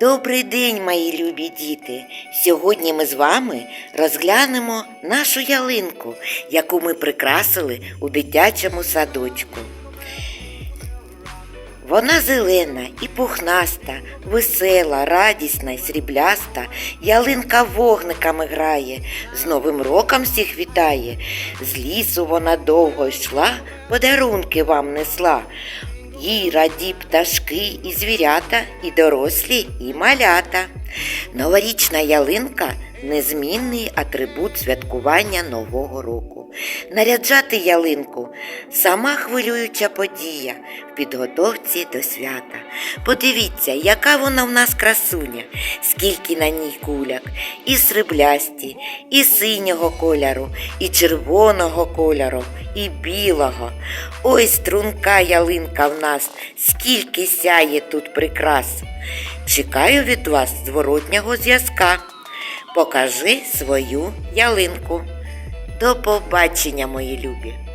Добрий день, мої любі діти! Сьогодні ми з вами розглянемо нашу ялинку, яку ми прикрасили у дитячому садочку. Вона зелена і пухнаста, весела, радісна й срібляста, ялинка вогниками грає, з Новим роком всіх вітає. З лісу вона довго йшла, подарунки вам несла. Їй раді пташки і звірята, і дорослі, і малята. Новорічна ялинка незмінний атрибут святкування Нового року. Наряджати ялинку сама хвилююча подія в підготовці до свята. Подивіться, яка вона в нас красуня, скільки на ній куляк, і сріблясті, і синього кольору, і червоного кольору, і білого. Ой, струнка ялинка в нас, скільки сяє тут прикрас. Чекаю від вас зворотнього зв'язка. Покажи свою ялинку. До побачення, мої любі!